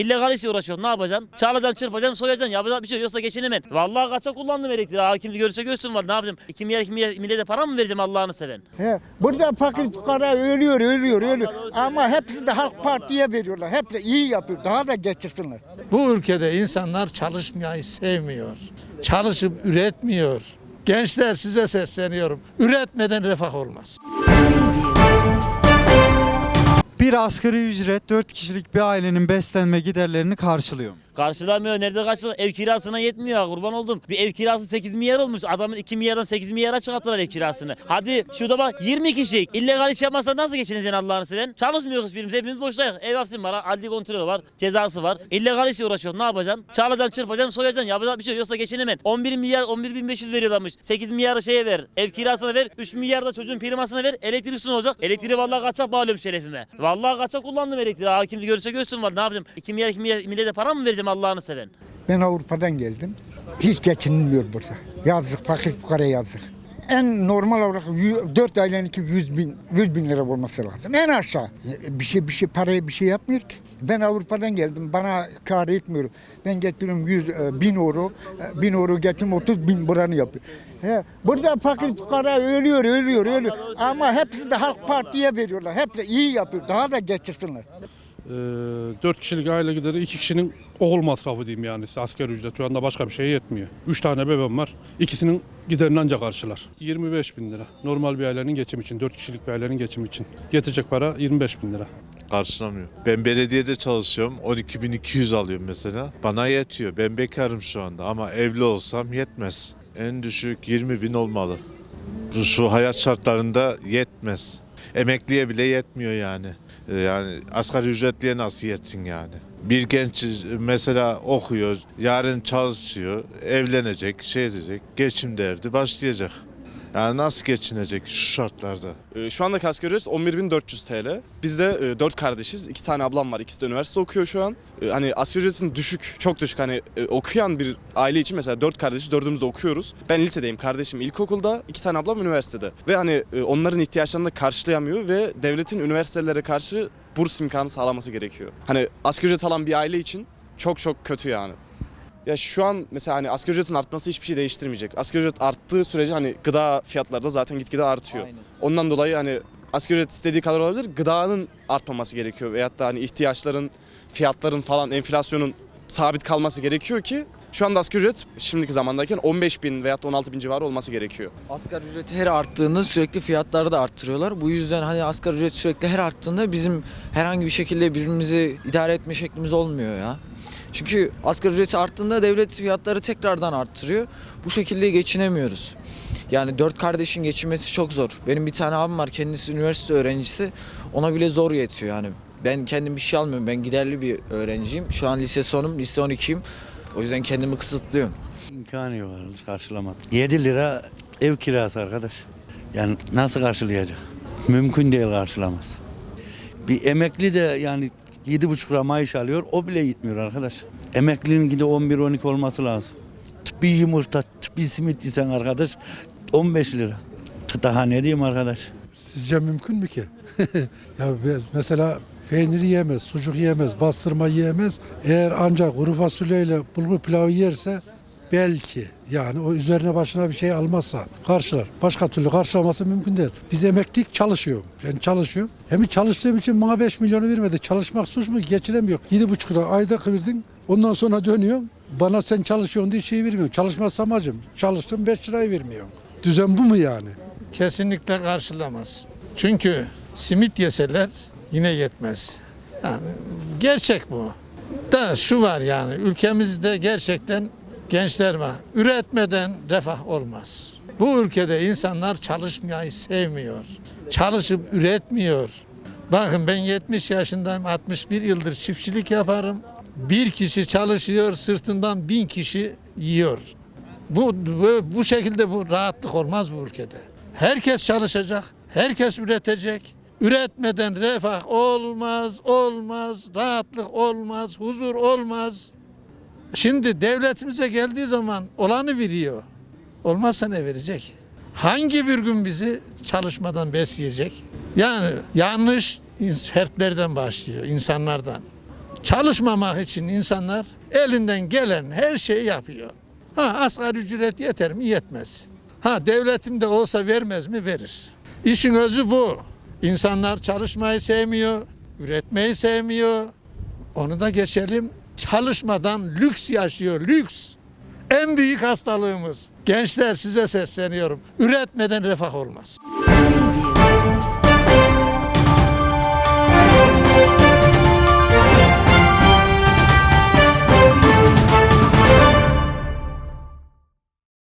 illegal işle uğraşıyorsun. Ne yapacaksın? Çalacaksın, çırpacaksın, soyacaksın. Yapacak bir şey yok. Yoksa geçinemem. Vallahi kaça kullandım elektriği. Ha, kim görürse görsün var. Ne yapacağım? 2 milyar, 2 milyar millete para mı vereceğim Allah'ını seven? He, burada fakir fukara ölüyor, ölüyor, ölüyor. Ama hepsini de Halk Parti'ye veriyorlar. Hep de iyi yapıyor. Daha da geçirsinler. Bu ülkede insanlar çalışmayı sevmiyor. Çalışıp üretmiyor. Gençler size sesleniyorum. Üretmeden refah olmaz. Bir asgari ücret 4 kişilik bir ailenin beslenme giderlerini karşılıyor. Karşılamıyor. Nerede karşılar? Ev kirasına yetmiyor. Kurban oldum. Bir ev kirası 8 milyar olmuş. Adamın 2 milyardan 8 milyara çıkarttılar ev kirasını. Hadi şurada bak 20 kişi. illegal iş yapmazsa nasıl geçineceksin Allah'ını seven? Çalışmıyoruz birimiz. Hepimiz boştayız. Ev hapsim var. Adli kontrolü var. Cezası var. İllegal işle uğraşıyorsun. Ne yapacaksın? Çalacaksın, çırpacaksın, soyacaksın. Yapacak bir şey yok. Yoksa geçinemem. 11 milyar, 11 bin 500 veriyorlarmış. 8 milyarı şeye ver. Ev kirasına ver. 3 milyar da çocuğun primasına ver. Elektrik su ne olacak? Elektriği vallahi kaçak bağlıyorum şerefime. Vallahi kaçak kullandım elektriği. Ha, kim görürse görsün var. Ne yapacağım? 2 milyar, 2 milyar millete para mı vereceğim Allah'ını seven? Ben Avrupa'dan geldim. Hiç geçinilmiyor burada. Yazık, fakir fukara yazık. En normal olarak 4 aileninki 100 bin, 100 bin lira olması lazım. En aşağı. Bir şey bir şey paraya bir şey yapmıyor ki. Ben Avrupa'dan geldim. Bana kar etmiyor. Ben getiriyorum 100 e, bin euro. e, Bin euro getiriyorum 30 bin buranı yapıyor. He, burada fakir fukara ölüyor, ölüyor, ölüyor. Ama hepsini de Halk Parti'ye veriyorlar. Hep de iyi yapıyor. Daha da geçirsinler. Ee, 4 kişilik aile gideri 2 kişinin okul masrafı diyeyim yani size asgari ücret şu anda başka bir şeye yetmiyor. 3 tane bebeğim var. İkisinin giderini ancak karşılar. 25 bin lira. Normal bir ailenin geçim için, 4 kişilik bir ailenin geçim için. Getirecek para 25 bin lira. Karşılamıyor. Ben belediyede çalışıyorum. 12.200 alıyorum mesela. Bana yetiyor. Ben bekarım şu anda ama evli olsam yetmez. En düşük 20 bin olmalı. Şu hayat şartlarında yetmez. Emekliye bile yetmiyor yani. Ee, Yani asgari ücretliye nasıl yetsin yani? Bir genç mesela okuyor, yarın çalışıyor, evlenecek, şey edecek, geçim derdi başlayacak. Yani nasıl geçinecek şu şartlarda? Ee, Şu andaki asgari ücret 11.400 TL. Biz de 4 kardeşiz. 2 tane ablam var. İkisi de üniversite okuyor şu an. Ee, Hani asgari ücretin düşük, çok düşük. Hani e, okuyan bir aile için mesela 4 kardeşiz, dördümüz okuyoruz. Ben lisedeyim, kardeşim ilkokulda, 2 tane ablam üniversitede. Ve hani e, onların ihtiyaçlarını da karşılayamıyor ve devletin üniversitelere karşı burs imkanı sağlaması gerekiyor. Hani asgari ücret alan bir aile için çok çok kötü yani. Ya şu an mesela hani asgari ücretin artması hiçbir şey değiştirmeyecek. Asgari ücret arttığı sürece hani gıda fiyatları da zaten gitgide artıyor. Ondan dolayı hani asgari ücret istediği kadar olabilir. Gıdanın artmaması gerekiyor. Veyahut da hani ihtiyaçların, fiyatların falan enflasyonun sabit kalması gerekiyor ki şu anda asgari ücret şimdiki zamandayken 15 bin veyahut da 16 bin civarı olması gerekiyor. Asgari ücret her arttığında sürekli fiyatları da arttırıyorlar. Bu yüzden hani asgari ücret sürekli her arttığında bizim herhangi bir şekilde birbirimizi idare etme şeklimiz olmuyor ya. Çünkü asgari ücreti arttığında devlet fiyatları tekrardan arttırıyor. Bu şekilde geçinemiyoruz. Yani dört kardeşin geçinmesi çok zor. Benim bir tane abim var kendisi üniversite öğrencisi. Ona bile zor yetiyor yani. Ben kendim bir şey almıyorum. Ben giderli bir öğrenciyim. Şu an lise sonum, lise 12'yim. O yüzden kendimi kısıtlıyorum. İmkanı yok arkadaş karşılamak. 7 lira ev kirası arkadaş. Yani nasıl karşılayacak? Mümkün değil karşılamaz. Bir emekli de yani 7,5 lira maaş alıyor o bile yetmiyor arkadaş. Emeklinin gide 11-12 olması lazım. Bir yumurta, bir simit yesen arkadaş 15 lira. Daha ne diyeyim arkadaş? Sizce mümkün mü ki? ya mesela peynir yiyemez, sucuk yiyemez, bastırma yiyemez. Eğer ancak kuru fasulyeyle bulgur pilavı yerse belki yani o üzerine başına bir şey almazsa karşılar. Başka türlü karşılaması mümkün değil. Biz emeklilik çalışıyorum. Ben çalışıyorum. Hem çalıştığım için bana 5 milyonu vermedi. Çalışmak suç mu? Geçinemiyor. 7,5 lira ayda kıvırdın. Ondan sonra dönüyorsun. Bana sen çalışıyorsun diye şey vermiyorsun. Çalışmazsam acım. Çalıştım 5 lirayı vermiyorsun. Düzen bu mu yani? Kesinlikle karşılamaz. Çünkü simit yeseler yine yetmez. Yani gerçek bu. Da şu var yani ülkemizde gerçekten gençler var. Üretmeden refah olmaz. Bu ülkede insanlar çalışmayı sevmiyor. Çalışıp üretmiyor. Bakın ben 70 yaşındayım, 61 yıldır çiftçilik yaparım. Bir kişi çalışıyor, sırtından bin kişi yiyor. Bu, bu, bu şekilde bu rahatlık olmaz bu ülkede. Herkes çalışacak, herkes üretecek. Üretmeden refah olmaz, olmaz, rahatlık olmaz, huzur olmaz. Şimdi devletimize geldiği zaman olanı veriyor. Olmazsa ne verecek? Hangi bir gün bizi çalışmadan besleyecek? Yani yanlış fertlerden başlıyor, insanlardan. Çalışmamak için insanlar elinden gelen her şeyi yapıyor. Ha asgari ücret yeter mi? Yetmez. Ha devletim de olsa vermez mi? Verir. İşin özü bu. İnsanlar çalışmayı sevmiyor, üretmeyi sevmiyor. Onu da geçelim. Çalışmadan lüks yaşıyor, lüks. En büyük hastalığımız. Gençler size sesleniyorum. Üretmeden refah olmaz.